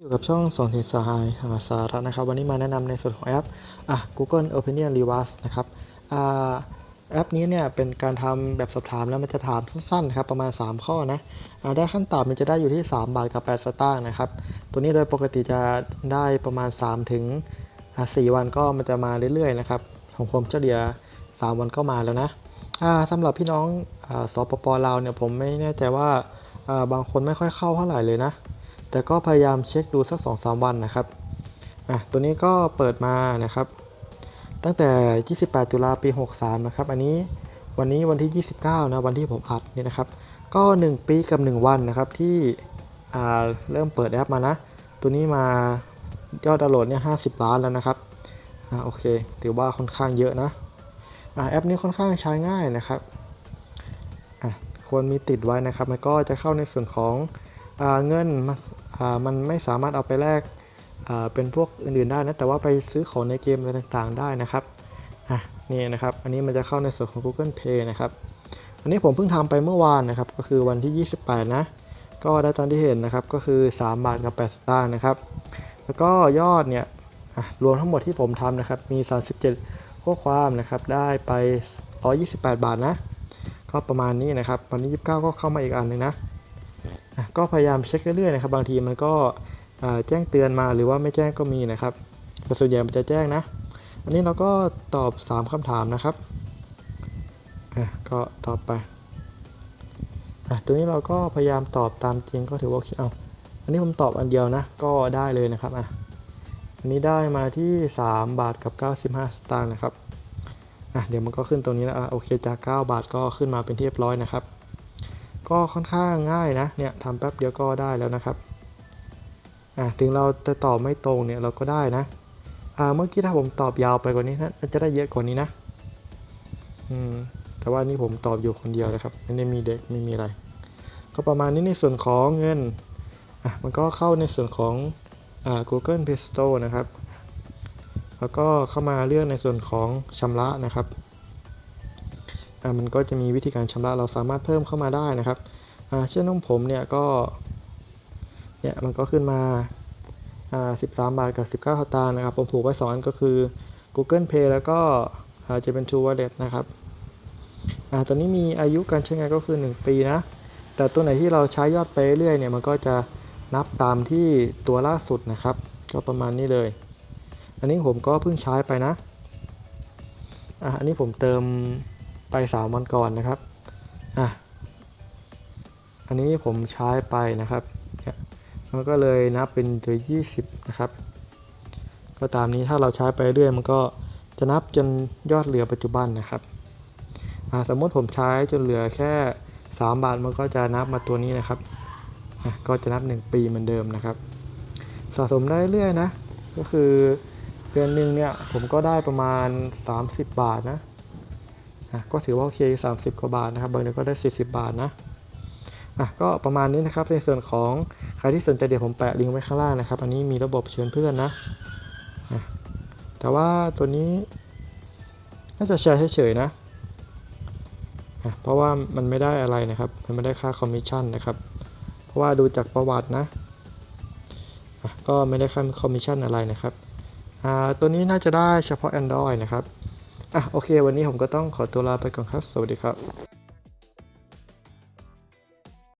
อยู่กับช่องสอนสินสหายหาสาระนะครับ วันนี้มาแนะนำในส่วนของแอปอะ Google Opinion Reverse นะครับอ่าแอปนี้เนี่ยเป็นการทำแบบสอบถามแล้วมันจะถามสั้นๆครับประมาณ 3 ข้อนะอ่าได้ขั้นต่ำมันจะได้อยู่ที่ 3 บาทกับ 8 สตางค์นะครับ ตัวนี้โดยปกติจะได้ประมาณ 3 ถึงอ่า4วันก็มันจะมาเรื่อยๆนะครับของผมเฉลี่ย 3 วันก็มาแล้วนะอ่าสำหรับพี่น้องอ่าสปปลาวเนี่ยผมไม่แน่ใจว่าบางคนไม่ค่อยเข้าเท่าไหร่เลยนะ แต่ก็พยายามเช็คดูสัก2-3วันนะครับอะตัวนี้ก็เปิดมานะครับ ตั้งแต่ 28 ตุลาปี 63 นะครับ อันนี้วันนี้วันที่ 29 นะวันที่ผมอัดนี่นะครับ ก็ 1 ปีกับ 1 วันนะครับที่อ่าเริ่มเปิดแอปมานะ ตัวนี้มายอดดาวน์โหลดเนี่ย 50 ล้านแล้วนะครับอ่าโอเค ถือว่าค่อนข้างเยอะนะอ่าแอปนี้ค่อนข้างใช้ง่ายนะครับอะควรมีติดไว้นะครับ มันก็จะเข้าในส่วนของอ่าเงิน มันอ่ามันไม่สามารถเอาไปแลกเป็นพวกอื่นๆได้นะ แต่ว่าไปซื้อของในเกมอะไรต่างๆ ได้นะครับอะนี่นะครับ อันนี้มันจะเข้าในส่วนของ Google Pay นะครับ อันนี้ผมเพิ่งทำไปเมื่อวานนะครับ ก็คือวันที่ 28 นะ ก็ได้ตามที่เห็นนะครับ ก็คือ 3 บาทกับ8สตางค์นะครับ แล้วก็ยอดเนี่ยรวมทั้งหมดที่ผมทำนะครับ มี 37 ข้อความนะครับ ได้ไป 128 บาทนะ ก็ประมาณนี้นะครับ วันที่29 ก็เข้ามาอีกอันหนึงนะ ก็พยายามเช็คเรื่อยๆนะครับ บางทีมันก็แจ้งเตือนมาหรือว่าไม่แจ้งก็มีนะครับแต่ส่วนใหญ่มันจะแจ้งนะ อันนี้เราก็ตอบ 3คำถามนะครับก็ตอบไปตัวนี้เราก็พยายามตอบตามจริงก็ถือว่าโอเคเอาอันนี้ผมตอบอันเดียวนะ ก็ได้เลยนะครับอะอันนี้ได้มาที่ 3 บาทกับ 95 สตางค์นะครับอะเดี๋ยวมันก็ขึ้นตรงนี้แล้วอะโอเคจาก 9 บาทก็ขึ้นมาเป็นที่เรียบร้อยนะครับ ก็ค่อนข้างง่ายนะ เนี่ยทำแป๊บเดียวก็ได้แล้วนะครับ อะถึงเราจะตอบไม่ตรงเนี่ยเราก็ได้นะ อ่าเมื่อกี้ถ้าผมตอบยาวไปกว่านี้นะจะได้เยอะกว่านี้นะ อืม แต่ว่านี่ผมตอบอยู่คนเดียวนะครับ ไม่ได้มีเด็กไม่มีอะไร ก็ประมาณนี้ในส่วนของเงิน อะมันก็เข้าในส่วนของอ่า Google Play Store นะครับ แล้วก็เข้ามาเลือกในส่วนของชำระนะครับ มันก็จะมีวิธีการชำระเราสามารถเพิ่มเข้ามาได้นะครับเช่นของผมเนี่ยก็เนี่ยมันก็ขึ้นมาอ่า13บาทกับ19สตางค์นะครับผมผูกไว้สองอันก็คือ Google Pay แล้วก็จะเป็น True Wallet นะครับอตัวนี้มีอายุการใช้งานก็คือ 1 ปีนะ แต่ตัวไหนที่เราใช้ยอดไปเรื่อยเนี่ยมันก็จะนับตามที่ตัวล่าสุดนะครับ ก็ประมาณนี้เลย อันนี้ผมก็เพิ่งใช้ไปนะ อะอันนี้ผมเติม ไป3วันก่อนนะครับอะอันนี้ผมใช้ไปนะครับมันก็เลยนับเป็นตัว20 นะครับ ก็ตามนี้ถ้าเราใช้ไปเรื่อยมันก็จะนับจนยอดเหลือปัจจุบันนะครับอ่าสมมติผมใช้จนเหลือแค่ 3 บาทมันก็จะนับมาตัวนี้นะครับอะก็จะนับ 1 ปีเหมือนเดิมนะครับ สะสมได้เรื่อยนะ ก็คือเดือนหนึ่งเนี่ยผมก็ได้ประมาณ 30 บาทนะ อะก็ถือว่าโอเค 30 กว่าบาทนะครับ บางเดือนก็ได้ 40 บาทนะอะก็ประมาณนี้นะครับในส่วนของใครที่สนใจเดี๋ยวผมแปะลิงก์ไว้ข้างล่างนะครับ อันนี้มีระบบเชิญเพื่อนนะอะแต่ว่าตัวนี้น่าจะแชร์เฉยๆนะอะเพราะว่ามันไม่ได้อะไรนะครับ มันไม่ได้ค่าคอมมิชชั่นนะครับ เพราะว่าดูจากประวัตินะก็ไม่ได้ค่าคอมมิชชั่นอะไรนะครับตัวนี้น่าจะได้เฉพาะ Android นะครับ อะโอเค วันนี้ผมก็ต้องขอตัวลาไปก่อนครับ สวัสดีครับ